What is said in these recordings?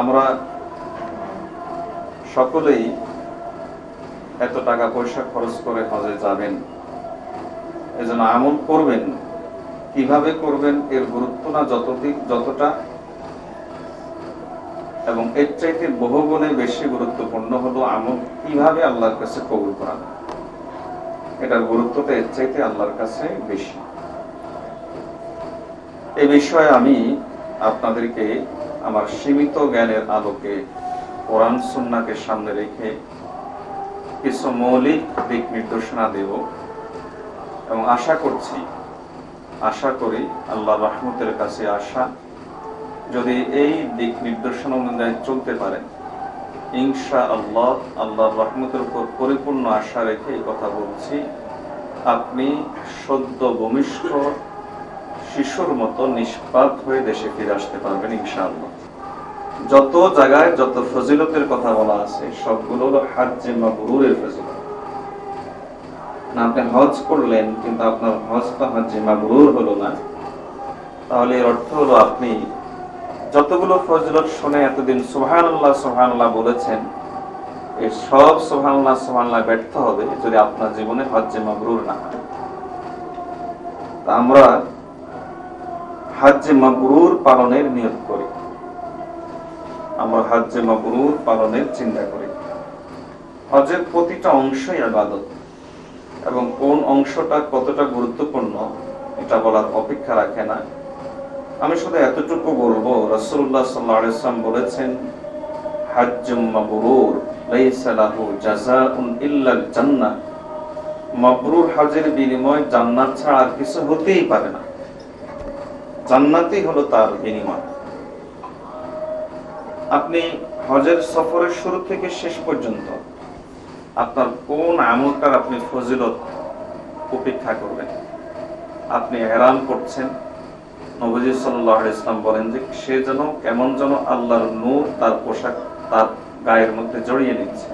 আমরা সকলেই এত টাকা পয়সা খরচ করে হজে যাবেন, এজন্য আমল করবেন কীভাবে করবেন এর গুরুত্ব না যতদিক যতটা? এবং এর চাইতে বহুগুণে বেশি গুরুত্বপূর্ণ হলো আমল কীভাবে আল্লাহর কাছে কবুল করা। এটার গুরুত্বটা এর চাইতে আল্লাহর কাছে বেশি। এ বিষয়ে আমি আপনাদেরকে আমার সীমিত জ্ঞানের আলোকে কোরআন সুন্নাকে সামনে রেখে কিছু মৌলিক দিক নির্দেশনা দেব এবং আশা করছি, আশা করি আল্লাহ রহমতের কাছে আশা যদি এই দিক নির্দেশনা অনুযায়ী চলতে পারেন ইনশা আল্লাহ আল্লাহ রহমতের উপর পরিপূর্ণ আশা রেখে এই কথা বলছি। আপনি সদ্য ভূমিষ্ঠ শিশুর মতো নিষ্পাপ হয়ে দেশে ফিরে আসতে পারবেন ইনশাআল্লাহ। যত জায়গায় যত ফজিলতের কথা বলা আছে, সবগুলো হলো হাজ্জে মাবরুরের ফজিলত। না, আপনি হজ করলেন, কিন্তু আপনার হজটা হজ্জে মাবরুর হলো না। তাহলে এর অর্থ হলো আপনি যতগুলো ফজিলত শুনে এতদিন সুবহানাল্লাহ সুবহানাল্লাহ বলেছেন এই সব সুবহানাল্লাহ সুবহানাল্লাহ ব্যর্থ হবে যদি আপনার জীবনে হজ্জে মাবরুর না হয়। তা আমরা হাজ্জে মাবরুর পালনের নিয়োগ করি। আমরা হাজ্জে মাবরুর পালনের চিন্তা করি। হজের প্রতিটা অংশই আবাদত, এবং কোন অংশটা কতটা গুরুত্বপূর্ণ, এটা বলার অপেক্ষা রাখে না। আমি শুধু এতটুকু বলব, রাসূলুল্লাহ সাল্লাল্লাহু আলাইহি বলেছেন, হাজ্জুম জান্নাত ছাড়া আর কিছু হতেই পারে না। জান্নাতই হলো তার বিনিময়। আপনি হজের সফরের শুরু থেকে শেষ পর্যন্ত আপনার কোন আমলটার আপনি ফজিলত উপেক্ষা করবেন? আপনি হেরান করছেন। নবজি সাল্লাহ ইসলাম বলেন যে সে যেন কেমন যেন আল্লাহর নূর তার পোশাক, তার গায়ের মধ্যে জড়িয়ে নিচ্ছে।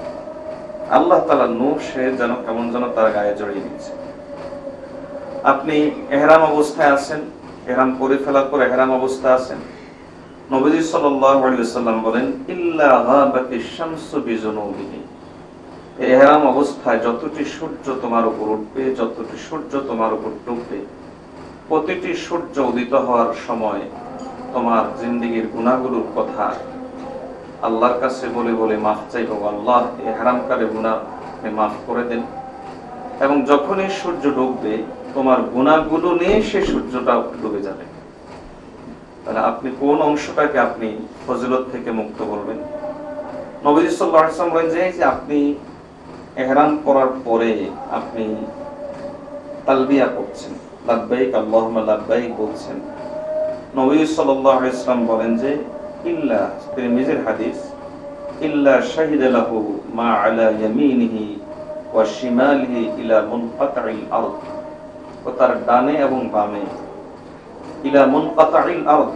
আল্লাহ তালা নূর সে যেন কেমন যেন তার গায়ে জড়িয়ে নিচ্ছে। আপনি এহরাম অবস্থায় আছেন, এহরাম করে ফেলার পর এহরাম অবস্থায় আছেন। নবজি ওয়াসাল্লাম বলেন বিজুনুবিহি। অবস্থায় যতটি সূর্য তোমার উপর উঠবে, যতটি সূর্য তোমার উপর ডুববে, প্রতিটি সূর্য উদিত হওয়ার সময় তোমার জিন্দিগির গুণাগুলোর কথা আল্লাহর কাছে বলে বলে মাফ চাইব। আল্লাহ এই হারামকারে গুণা মাফ করে দেন। এবং যখনই সূর্য ডুববে, তোমার গুণাগুলো নিয়ে সে সূর্যটা ডুবে যাবে। তাহলে আপনি কোন অংশটাকে আপনি ফজিলত থেকে মুক্ত করবেন যে আপনি ইহরাম করার পরে আপনি তালবিয়া করছেন লাব্বাইক আল্লাহুম্মা লাব্বাইক বলছেন। আলাইহি বলেন যে হাদিস মা ইলা ও তার ডানে এবং বামে ইলা মুনকাতাইল আরদ,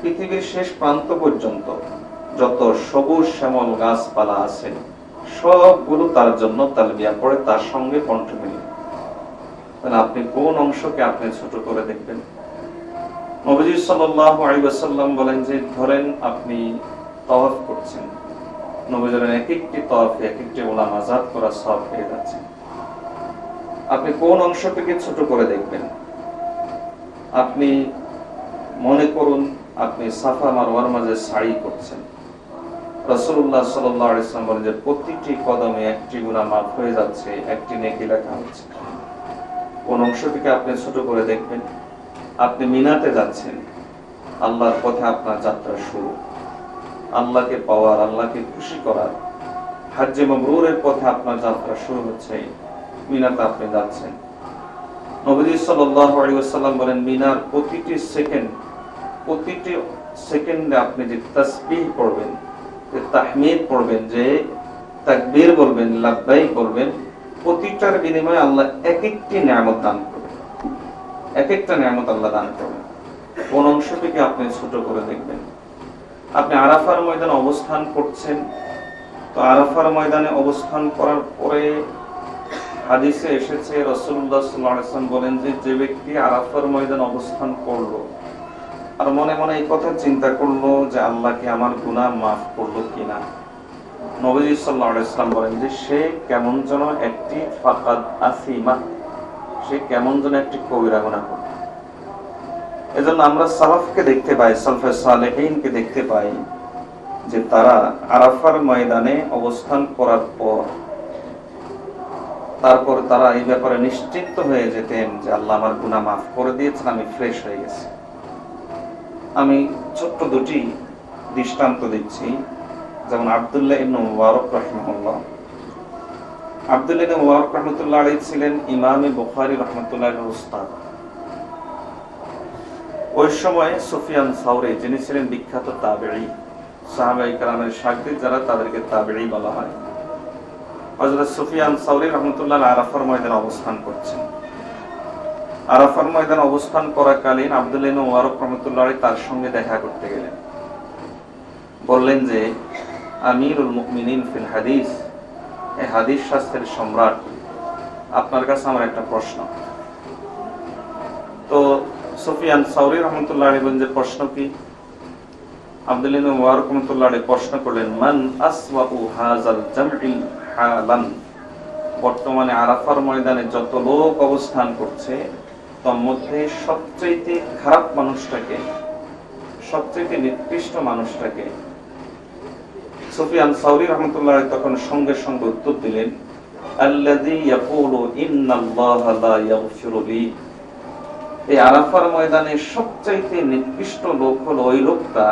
পৃথিবীর শেষ প্রান্ত পর্যন্ত যত সবুজ শ্যামল গাছপালা আছে, সবগুলো তার জন্য তালবিয়া পড়ে তার সঙ্গে কণ্ঠ মিলিয়ে। তাহলে আপনি কোন অংশকে আপনি ছোট করে দেখবেন? বলেন যে, ধরেন আপনি তওয়াফ করছেন। নবীজের এক একটি তওয়াফে এক একটি ওলামা জাত করা সব পেয়ে যাচ্ছেন আপনি কোন অংশটিকে ছোট করে দেখবেন? আপনি মনে করুন, আপনি সাফা মারওয়ার মাঝে শাড়ি করছেন। আলাইহি ওয়াসাল্লাম বলেন যে প্রতিটি কদমে একটি গুনাহ মাফ হয়ে যাচ্ছে, একটি নেকি লেখা হচ্ছে। কোন অংশটিকে আপনি ছোট করে দেখবেন, আপনি মিনাতে যাচ্ছেন, আল্লাহর পথে আপনার যাত্রা শুরু। আল্লাহকে পাওয়ার, আল্লাহকে খুশি করার, হাজ্জে মাবরুরের পথে আপনার যাত্রা শুরু হচ্ছে, মিনাতে আপনি যাচ্ছেন। নবী সাল্লাল্লাহু আলাইহি ওয়াসাল্লাম বলেন, মিনার প্রতিটি সেকেন্ড প্রতিটি সেকেন্ডে আপনি যে তাসবিহ পড়বেন, যে তাহমিদ পড়বেন, যে তাকবীর বলবেন, লাব্বাইক বলবেন, প্রতিটার বিনিময়ে আল্লাহ এক একটি নিয়ামত দান করবেন। এক একটা নিয়ামত আল্লাহ দান করবেন। কোন অংশটিকে আপনি ছোট করে দেখবেন। আপনি আরাফার ময়দানে অবস্থান করছেন। তো আরাফার ময়দানে অবস্থান করার পরে হাদিসে এসেছে রসুল্লাহ সাল্লাম বলেন যে যে ব্যক্তি আরাফার ময়দান অবস্থান করল আর মনে মনে এই কথা চিন্তা করল যে আল্লাহ কি আমার গুনাহ মাফ করল কিনা। নবীজি বলেন যে, সে কেমন যেন একটি ফাকাদ আসিমা, সে কেমন যেন একটি কবিরা গুণা এজন্য আমরা সালাফকে দেখতে পাই, সালফে সালেহিনকে দেখতে পাই যে তারা আরাফার ময়দানে অবস্থান করার পর, তারপর তারা এই ব্যাপারে নিশ্চিন্ত হয়ে যেতেন যে আল্লাহ আমার গুনাহ মাফ করে দিয়েছেন, আমি ফ্রেশ হয়ে গেছি। আমি ছোট্ট দুটি দৃষ্টান্ত দিচ্ছি। যেমন আবদুল্লাহ ইবনু মুবারক আবদুল্লাহ ইবনু মুবারক রহমতুল্লাহ ছিলেন ইমামে উস্তাদ। ওই সময় সুফিয়ান সাউরি, যিনি ছিলেন বিখ্যাত তাবেঈ সাহাবাই কালামের সাগরিদ যারা তাদেরকে তাবেঈ বলা হয়। হযরত সুফিয়ান সাউরি রহমতুল্লাহ আরাফার ময়দানে অবস্থান করছেন। আরাফার ময়দানে অবস্থান করাকালীন আব্দুল ইবনে মুবারক রহমতুল্লাহ তার সঙ্গে দেখা করতে গেলেন। বললেন যে, আমিরুল মুমিনিন ফিল হাদিস। এই হাদিস শাস্ত্রের সম্রাট, আপনার কাছে আমার একটা প্রশ্ন। তো সুফিয়ান সাউরি রহমতুল্লাহ বলেন যে প্রশ্ন কি? আব্দুল ইবনে মুবারক রহমতুল্লাহ প্রশ্ন করলেন, মান আসওয়াউ হাযাল জামইল হালান? বর্তমানে আরাফার ময়দানে যত লোক অবস্থান করছে তার মধ্যে সবচেয়ে খারাপ মানুষটাকে সবচেয়ে নিকৃষ্ট মানুষটাকে সুফিয়ান সাউরি রহমতুল্লাহ তখন সঙ্গে সঙ্গে উত্তর দিলেন এই আরাফার ময়দানে সবচাইতে নিকৃষ্ট লোক হলো ওই লোকটা,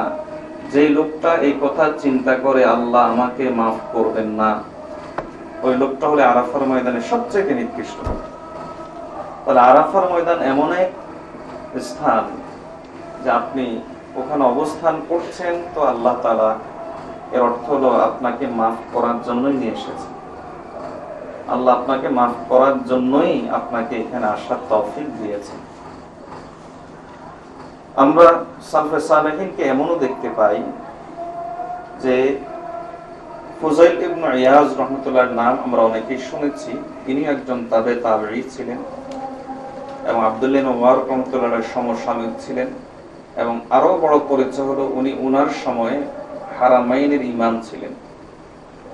যেই লোকটা এই কথা চিন্তা করে, আল্লাহ আমাকে মাফ করবেন না। ওই লোকটা হলে আরাফার ময়দানে সবচাইতে নিকৃষ্ট তাহলে আরাফার ময়দান এমন এক স্থান যে আপনি ওখানে অবস্থান করছেন তো আল্লাহ তালা এর অর্থ হলো আপনাকে মাফ করার জন্যই নিয়ে এসেছেন আল্লাহ আপনাকে মাফ করার জন্যই আপনাকে এখানে আসার তৌফিক দিয়েছেন আমরা সালফে সালেহিনকে এমনও দেখতে পাই যে ফুজাইল ইবনু ইয়াজ রহমতুল্লাহর নাম আমরা অনেকেই শুনেছি। তিনি একজন তাবে তাবেঈ ছিলেন। এবং আব্দুল্লাহ মুবারক রহমতুল্লাহর সমসাময়িক ছিলেন এবং আরও বড় পরিচয় হলো উনি উনার সময়ে হারামাইনের ইমাম ছিলেন।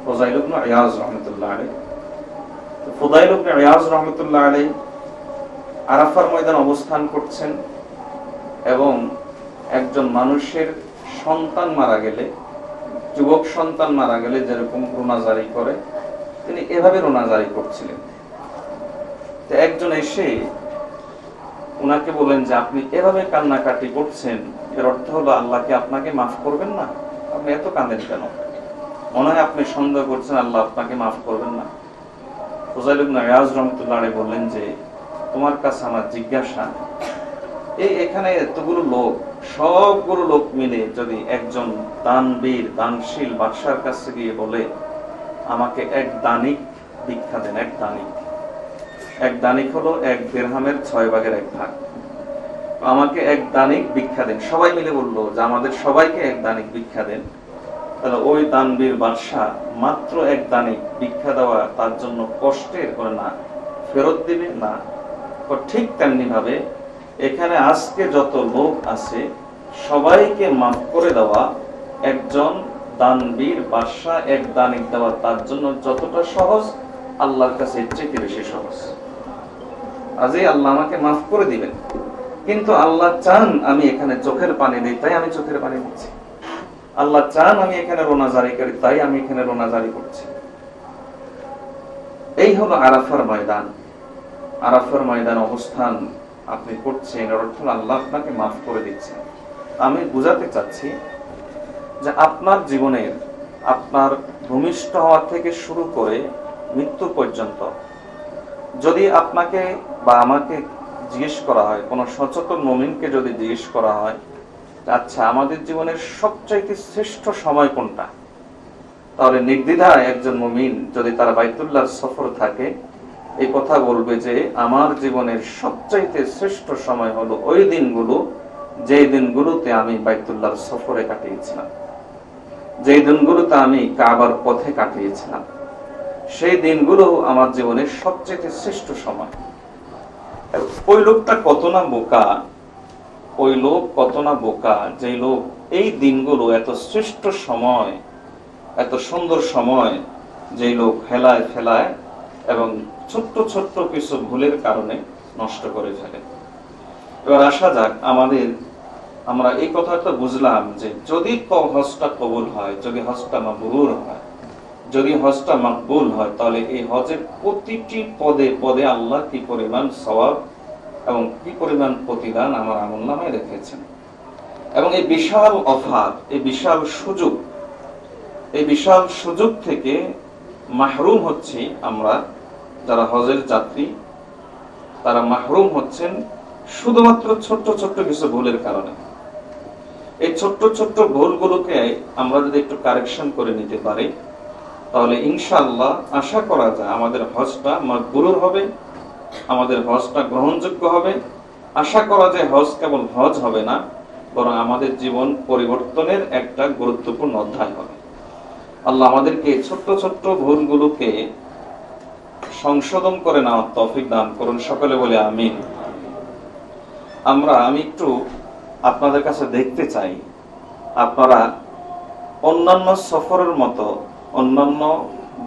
ফুজাইল ইবনু ইয়াজ রহমতুল্লাহ আলাইহি। তো ফুদাইল ইবনু ইয়াজ রহমতুল্লাহ আলাইহি আরাফার ময়দান অবস্থান করছেন এবং একজন মানুষের সন্তান মারা গেলে, যুবক সন্তান মারা গেলে যেরকম রোনাজারি করে, তিনি এভাবে রোনাজারি করছিলেন। তো একজন এসে উনাকে বলেন যে, আপনি এভাবে কান্নাকাটি করছেন, এর অর্থ হলো আল্লাহকে আপনাকে মাফ করবেন না। আপনি এত কাঁদেন কেন? মনে হয় আপনি সন্দেহ করছেন, আল্লাহ আপনাকে মাফ করবেন না। ইয়াজ রহমতুল্লাহ বললেন যে, তোমার কাছে আমার জিজ্ঞাসা, এই এখানে এতগুলো লোক, সবগুলো লোক মিলে যদি একজন দানবীর, দানশীল বাদশার কাছে গিয়ে বলে, আমাকে এক দানিক দীক্ষা দেন, এক দানিক। এক দানিক হলো, এক দেড়হামের ছয় ভাগের এক ভাগ। আমাকে এক দানিক ভিক্ষা দেন। সবাই মিলে বলল যে আমাদের সবাইকে এক দানিক ভিক্ষা দেন। তাহলে ওই দানবীর বাদশাহ মাত্র এক দানিক ভিক্ষা দেওয়া তার জন্য কষ্টের না, ফেরত দিবে? না। ঠিক তেমনি ভাবে এখানে আজকে যত লোক আছে, সবাইকে মাফ করে দেওয়া, একজন দানবীর বাদশাহ এক দানিক দেওয়া তার জন্য যতটা সহজ, আল্লাহর কাছে চেয়ে বেশি সহজ। আজই আল্লাহ আমাকে মাফ করে দিবেন। কিন্তু আল্লাহ চান আমি এখানে চোখের পানি দিই, তাই আমি চোখের পানি দিচ্ছি। আল্লাহ চান আমি এখানে রোনা জারি করি, তাই আমি এখানে রোনা জারি করছি। এই হলো আরাফার ময়দান। আরাফার ময়দান অবস্থান আপনি করছেন, এর অর্থ আল্লাহ আপনাকে মাফ করে দিচ্ছেন আমি বুঝাতে চাচ্ছি যে আপনার জীবনের, আপনার ভূমিষ্ঠ হওয়া থেকে শুরু করে মৃত্যু পর্যন্ত যদি আপনাকে বা আমাকে জিজ্ঞেস করা হয়, কোনো সচেতন মমিনকে যদি জিজ্ঞেস করা হয় আচ্ছা আমাদের জীবনের সবচাইতে শ্রেষ্ঠ সময় কোনটা? তাহলে নির্দ্বিধায় একজন মমিন যদি তার বাইতুল্লাহ সফর থাকে, এই কথা বলবে যে, আমার জীবনের সবচাইতে শ্রেষ্ঠ সময় হলো ওই দিনগুলো, যেই দিনগুলোতে আমি বাইতুল্লাহর সফরে কাটিয়েছিলাম। যেই দিনগুলোতে আমি কাবার পথে কাটিয়েছিলাম। সেই দিনগুলো আমার জীবনের সবচেয়ে শ্রেষ্ঠ সময়। ওই লোকটা কত না বোকা, ওই লোক কত না বোকা যে লোক এই দিনগুলো এত শ্রেষ্ঠ সময়, এত সুন্দর সময় যে লোক হেলায় ফেলায় এবং ছোট্ট ছোট্ট কিছু ভুলের কারণে নষ্ট করে ফেলে। এবার আসা যাক, আমাদের, আমরা এই কথাটা বুঝলাম যে যদি হজটা কবুল হয়, যদি হজটা মাবরুর হয় যদি হজটা মাকবুল হয়, তাহলে এই হজের প্রতিটি পদে পদে আল্লাহ কি পরিমাণ সওয়াব এবং কি পরিমাণ প্রতিদান আমার আমল নামে রেখেছেন। এবং এই বিশাল অফার এই বিশাল সুযোগ, এই বিশাল সুযোগ থেকে মাহরুম হচ্ছি আমরা যারা হজের যাত্রী। তারা মাহরুম হচ্ছেন শুধুমাত্র ছোট্ট ছোট্ট কিছু ভুলের কারণে। এই ছোট্ট ছোট্ট ভুলগুলোকে আমরা যদি একটু কারেকশন করে নিতে পারি তাহলে ইনশাআল্লাহ আশা করা যায় আমাদের হজটা মাকবুলুর হবে, আমাদের হজটা গ্রহণযোগ্য হবে। আশা করা যায় হজ কেবল হজ হবে না, বরং আমাদের জীবন পরিবর্তনের একটা গুরুত্বপূর্ণ অধ্যায় হবে। আল্লাহ আমাদেরকে ছোট্ট ছোট্ট ভুলগুলোকে সংশোধন করে নেওয়ার তৌফিক দান করুন, সকলে বলে আমিন। আমরা আমি একটু আপনাদের কাছে দেখতে চাই, আপনারা অন্যান্য সফরের মতো অন্যান্য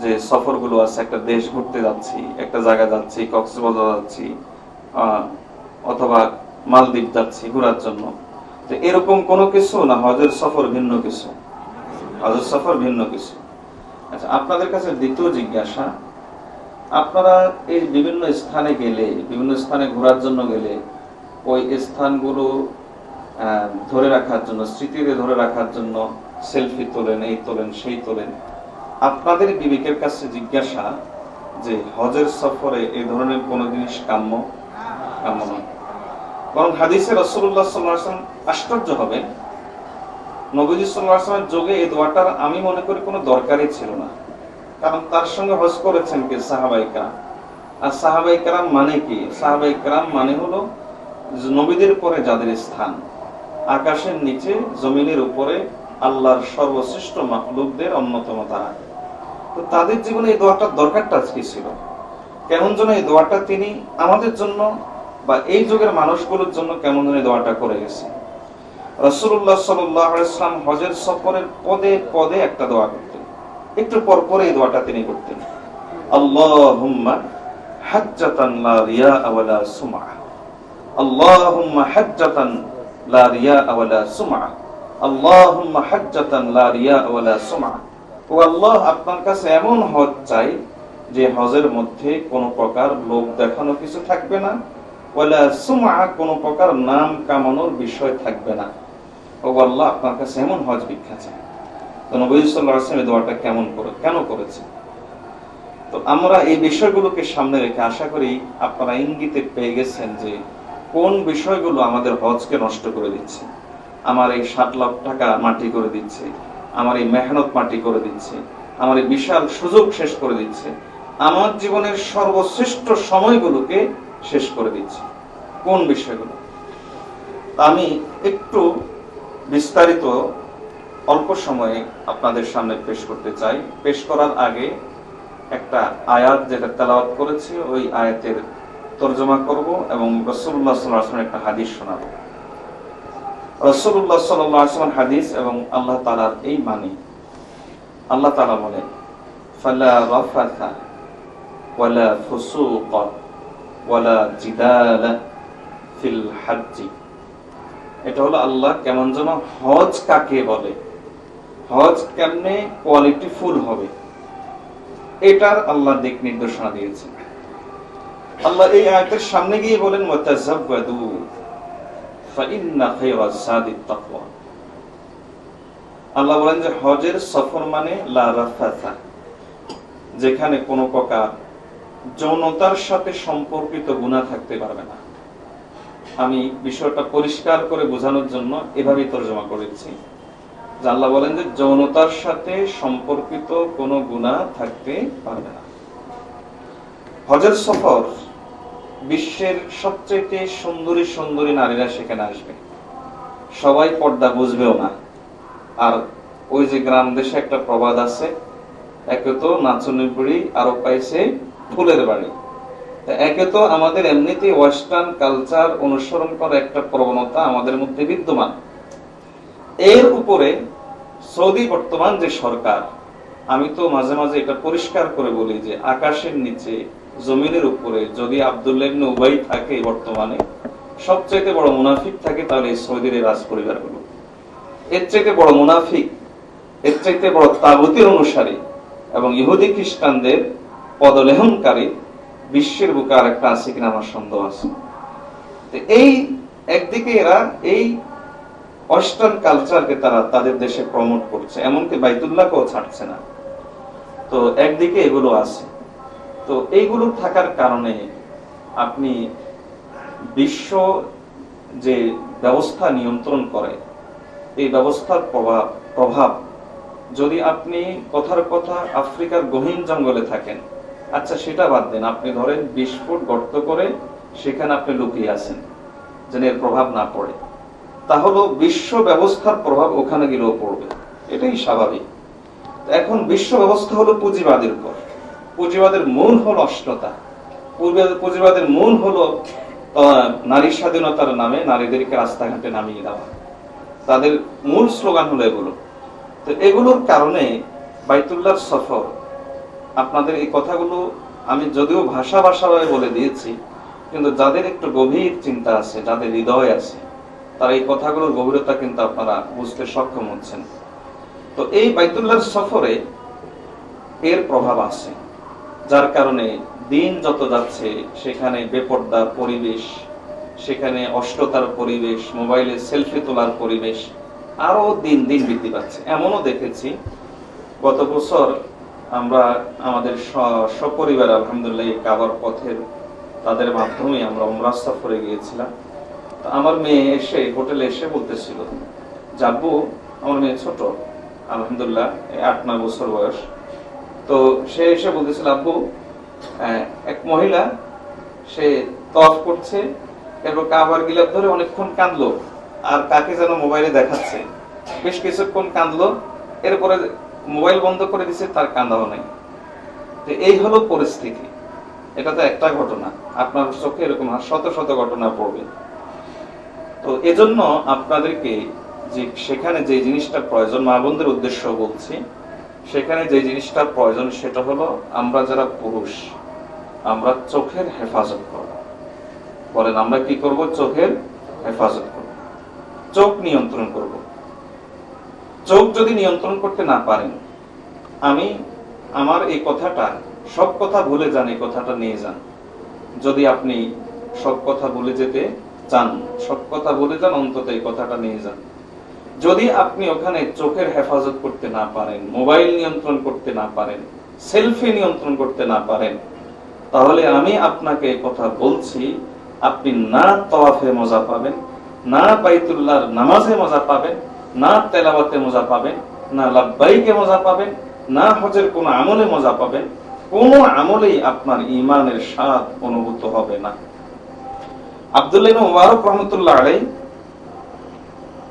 যে সফরগুলো আছে, একটা দেশ ঘুরতে যাচ্ছি, একটা জায়গা যাচ্ছি, কক্সবাজার যাচ্ছি অথবা মালদ্বীপ যাচ্ছি ঘোরার জন্য। তো এরকম কোনো কিছু না, হজের সফর ভিন্ন কিছু? হজের সফর ভিন্ন কিছু? আচ্ছা আপনাদের কাছে দ্বিতীয় জিজ্ঞাসা, আপনারা এই বিভিন্ন স্থানে গেলে, বিভিন্ন স্থানে ঘোরার জন্য গেলে, ওই স্থানগুলো ধরে রাখার জন্য, স্মৃতিতে ধরে রাখার জন্য, সেলফি তোলেন, এই তোলেন, সেই তোলেন আপনাদের বিবেকের কাছে জিজ্ঞাসা যে হজের সফরে এই ধরনের কোন জিনিস কাম্য? কাম্য নয়। বরং হাদিসে রসুল্লাহ সাল্লাম আশ্চর্য হবেন। নবীজি সাল্লামের যোগে এই দোয়াটার আমি মনে করি কোনো দরকারই ছিল না। কারণ তার সঙ্গে হজ করেছেন কি? সাহাবাইকা আর সাহাবাইকারাম মানে কি? সাহাবাইকারাম মানে হলো নবীদের পরে যাদের স্থান। আকাশের নিচে, জমিনের উপরে আল্লাহর সর্বশ্রেষ্ঠ মাহলুকদের অন্যতম তারা। তো তাদের জীবনে এই দোয়াটার দরকারটা কি ছিল। কেমন যেন এই দোয়াটা তিনি আমাদের জন্য বা এই যুগের মানুষগুলোর জন্য কেমন যেন এই দোয়াটা করে গেছে। রসুল্লাহ সাল্লাম হজের সফরের পদে পদে একটা দোয়া করতেন। একটু পর পরে এই দোয়াটা তিনি করতেন। আল্লাহুম্মা হাজ্জাতান লা ও আল্লাহ আপনার কাছে এমন হজ চাই যে হজের মধ্যে কোনো প্রকার লোক দেখানো কিছু থাকবে না। ওয়ালা প্রকার নাম কামানোর বিষয় থাকবে না। ও আল্লাহ আপনার কাছে এমন হজ ভিক্ষা দোয়াটা কেমন করে কেন করেছে তো আমরা এই বিষয়গুলোকে সামনে রেখে আশা করি আপনারা ইঙ্গিতে পেয়ে গেছেন যে কোন বিষয়গুলো আমাদের হজকে নষ্ট করে দিচ্ছে। আমার এই ষাট লাখ টাকা মাটি করে দিচ্ছে। আমার এই মেহনত মাটি করে দিচ্ছে, আমার এই বিশাল সুযোগ শেষ করে দিচ্ছে, আমার জীবনের সর্বশ্রেষ্ঠ সময়গুলোকে শেষ করে দিচ্ছে। কোন বিষয়গুলো? আমি একটু বিস্তারিত অল্প সময়ে আপনাদের সামনে পেশ করতে চাই। পেশ করার আগে একটা আয়াত যেটা তেলাওয়াত করেছি, ওই আয়াতের তর্জমা করব এবং রসুল্লাহ সাল্লাহ একটা হাদিস শোনাবো। রসুল্লাহ সাল্লাম হাদিস এবং আল্লাহ তালার এই মানি আল্লাহ তালা বলেন, ফালা রাফাথা ওয়ালা ফুসুক ওয়ালা জিদালা ফিল হাজ্জি। এটা হলো আল্লাহ কেমন যেন হজ কাকে বলে। হজ কেমনে কোয়ালিটি ফুল হবে। এটার আল্লাহ দিক নির্দেশনা দিয়েছেন। আল্লাহ এই আয়াতের সামনে গিয়ে বলেন ওয়াতাযাব্বাদু আল্লাহ বলেন যে হজের সফর মানে যেখানে কোনো প্রকার যৌনতার সাথে সম্পর্কিত গুনাহ থাকতে পারবে না। আমি বিষয়টা পরিষ্কার করে বোঝানোর জন্য এভাবেই তর্জমা করেছি। আল্লাহ বলেন যে যৌনতার সাথে সম্পর্কিত কোনো গুণা থাকতে পারবে না। হজের সফর বিশ্বের সবচেয়ে সুন্দরী সুন্দরী নারীরা সেখানে আসবে। সবাই পর্দা বুঝবেও না। আর ওই যে গ্রাম দেশে একটা প্রবাদ আছে, একে তো নাচনের বুড়ি আরও পাইছে ফুলের বাড়ি। একে তো আমাদের এমনিতেই ওয়েস্টার্ন কালচার অনুসরণ করা একটা প্রবণতা আমাদের মধ্যে বিদ্যমান। এর উপরে সৌদি বর্তমান যে সরকার, আমি তো মাঝে মাঝে এটা পরিষ্কার করে বলি যে আকাশের নিচে জমিনের উপরে যদি আব্দুল্লাহ ইবনে উবাই থাকে বর্তমানে, সবচাইতে বড় মুনাফিক থাকে তাহলে সৌদির এই রাজ পরিবারগুলো এর চাইতে বড় মুনাফিক, এর চাইতে বড় তাগুতের অনুসারী এবং ইহুদি খ্রিস্টানদের পদলেহনকারী বিশ্বের বুকে আর একটা আছে কিনা আমার সন্দেহ আছে। এই একদিকে এরা এই ওয়েস্টার্ন কালচারকে তারা তাদের দেশে প্রমোট করছে, এমনকি বাইতুল্লাহকেও ছাড়ছে না। তো একদিকে এগুলো আছে। তো এইগুলো থাকার কারণে আপনি বিশ্ব যে ব্যবস্থা নিয়ন্ত্রণ করে, এই ব্যবস্থার প্রভাব প্রভাব, যদি আপনি কথার কথা আফ্রিকার গহীন জঙ্গলে থাকেন আচ্ছা সেটা বাদ দেন, আপনি ধরেন বিশ ফুট গর্ত করে সেখানে আপনি লুকিয়ে আছেন, যেন এর প্রভাব না পড়ে তাহলে বিশ্ব ব্যবস্থার প্রভাব ওখানে গেলেও পড়বে, এটাই স্বাভাবিক। এখন বিশ্ব ব্যবস্থা হলো পুঁজিবাদের উপর। পুঁজিবাদের মূল হলো অশ্লীলতা পুঁজিবাদের মূল হলো নারী স্বাধীনতার নামে নারীদেরকে রাস্তাঘাটে নামিয়ে দেওয়া। তাদের মূল স্লোগান হলো এগুলো। তো এগুলোর কারণে বাইতুল্লাহর সফর, আপনাদের এই কথাগুলো আমি যদিও ভাষা ভাষাভাবে বলে দিয়েছি, কিন্তু যাদের একটু গভীর চিন্তা আছে, যাদের হৃদয় আছে, তারা এই কথাগুলোর গভীরতা কিন্তু আপনারা বুঝতে সক্ষম হচ্ছেন। তো এই বাইতুল্লাহর সফরে এর প্রভাব আছে। যার কারণে দিন যত যাচ্ছে, সেখানে বেপর্দার পরিবেশ, সেখানে অষ্টতার পরিবেশ, মোবাইলে সেলফি তোলার পরিবেশ আরও দিন দিন বৃদ্ধি পাচ্ছে। এমনও দেখেছি, গত বছর আমরা আমাদের সপরিবার আলহামদুলিল্লাহ কাবার পথের তাদের মাধ্যমে আমরা উমরা সফরে গিয়েছিলাম। তো আমার মেয়ে এসে হোটেলে এসে বলতেছিল যাব আমার মেয়ে ছোট, আলহামদুলিল্লাহ আট, নয় বছর বয়স। তো সে এসে বলতেছিল, আব্বু এক মহিলা, সে তফ করছে, এরপর কাবার গিলাপ ধরে অনেকক্ষণ কাঁদলো, আর কাকে যেন মোবাইলে দেখাচ্ছে। বেশ কিছুক্ষণ কাঁদলো, এরপরে মোবাইল বন্ধ করে দিছে, তার কান্দাও নাই। তো এই হলো পরিস্থিতি। এটা তো একটা ঘটনা। আপনার চোখে এরকম শত শত ঘটনা পড়বে। তো এজন্য আপনাদেরকে যে সেখানে যে জিনিসটা প্রয়োজন, মা বোনদের উদ্দেশ্য বলছি সেখানে যে জিনিসটা প্রয়োজন সেটা হলো আমরা যারা পুরুষ, আমরা চোখের হেফাজত করব। বলেন, আমরা কি করব? চোখের হেফাজত করব। চোখ নিয়ন্ত্রণ করব। চোখ যদি নিয়ন্ত্রণ করতে না পারেন, আমি আমার এই কথাটা, সব কথা ভুলে যান, এই কথাটা নিয়ে যান। যদি আপনি সব কথা ভুলে যেতে চান, সব কথা ভুলে যান, অন্তত এই কথাটা নিয়ে যান। যদি আপনি ওখানে চোখের হেফাজত করতে না পারেন, মোবাইল নিয়ন্ত্রণ করতে না পারেন, সেলফি নিয়ন্ত্রণ করতে না পারেন, তাহলে আমি আপনাকে কথা বলছি, আপনি না তওয়াফে মজা পাবেন, না বাইতুল্লাহর নামাজে মজা পাবেন, না তেলাওয়াতে মজা পাবেন, না লাব্বাইকে মজা পাবেন, না হজের কোন আমলে মজা পাবেন, কোন আমলেই আপনার ইমানের স্বাদ অনুভূত হবে না। আব্দুল্লাহ মুবারক রহমতুল্লাহ আলাইহি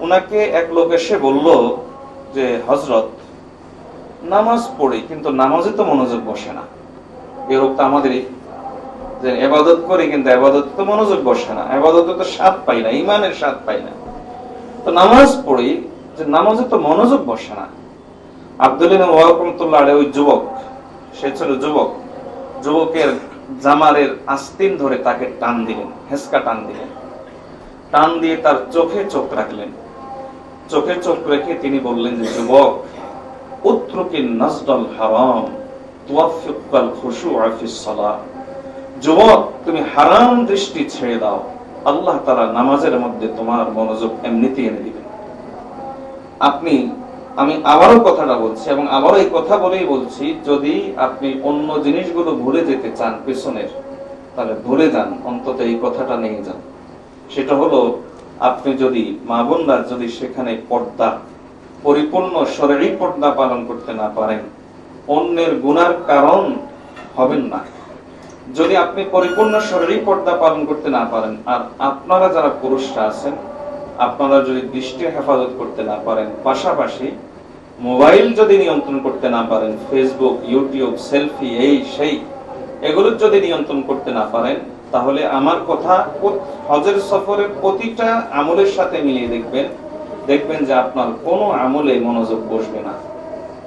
উনাকে এক লোক এসে বলল যে হজরত নামাজ পড়ি, কিন্তু নামাজে তো মনোযোগ বসে না। এরূপ তো আমাদেরই। যে, এবাদত করি, কিন্তু এবাদত তো মনোযোগ বসে না। এবাদতে তো স্বাদ পাই না ইমানের স্বাদ পাই না। তো নামাজ পড়ি, যে, নামাজে তো মনোযোগ বসে না। আব্দুল্লাহ ওয়ারকমতুল্লাহ ওই যুবক, সে ছিল যুবক। যুবকের জামারের আস্তিন ধরে তাকে টান দিলেন, হেসকা টান দিলেন। টান দিয়ে তার চোখে চোখ রাখলেন। চোখে চোখ রেখে তিনি বললেন যুবক, উত্রকি নাজদাল হারাম, তুয়াফিকাল খুশুআ ফিস সালাহ। যুবক, তুমি হারাম দৃষ্টি ছেড়ে দাও। আল্লাহ তাআলা নামাজের মধ্যে তোমার মনোযোগ এমনিতেই এনে দিবেন। আপনি, আমি আবারও কথাটা বলছি এবং আবারও এই কথা বলেই বলছি, যদি আপনি অন্য জিনিসগুলো ভুলে যেতে চান পেছনের, তাহলে ভুলে যান, অন্তত এই কথাটা নিয়ে যান। সেটা হলো আপনি যদি মা বোনরা যদি সেখানে পর্দা, পরিপূর্ণ শরীরী পর্দা পালন করতে না পারেন, অন্যের গুনার কারণ হবেন না। যদি আপনি পরিপূর্ণ শরীরী পর্দা পালন করতে না পারেন, আর আপনারা যারা পুরুষরা আছেন, আপনারা যদি দৃষ্টি হেফাজত করতে না পারেন, পাশাপাশি মোবাইল যদি নিয়ন্ত্রণ করতে না পারেন, ফেসবুক, ইউটিউব, সেলফি, এই, সেই এগুলোর যদি নিয়ন্ত্রণ করতে না পারেন তাহলে আমার কথা হজের সফরের প্রতিটা আমলের সাথে মিলিয়ে দেখবেন দেখবেন যে আপনার কোনো আমলে মনোযোগ বসবে না।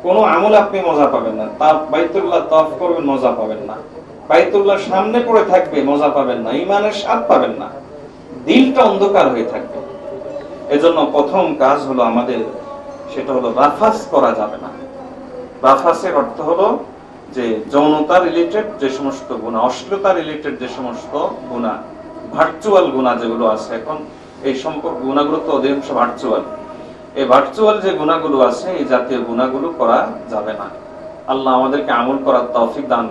কোনো আমলে আপনি মজা পাবেন না। তা বাইতুল্লাহ তফ করবেন, মজা পাবেন না। বাইতুল্লাহ সামনে পড়ে থাকবে, মজা পাবেন না। ইমানের স্বাদ পাবেন না। দিলটা অন্ধকার হয়ে থাকবে। এজন্য প্রথম কাজ হলো আমাদের, সেটা হলো রাফাস করা যাবে না। রাফাসের অর্থ হলো যে যৌনতা রিলেটেড যে সমস্ত গুণা, অশ্লীলতা রিলেটেড যে সমস্ত গুণা ভার্চুয়াল গুণা যেগুলো আছে এখন, এই সম্পর্ক গুণাগুলো তো অধিকাংশ ভার্চুয়াল এই ভার্চুয়াল যে গুণাগুলো আছে, এই জাতীয় গুণাগুলো করা যাবে না। আল্লাহ আমাদেরকে আমল করার তৌফিক দান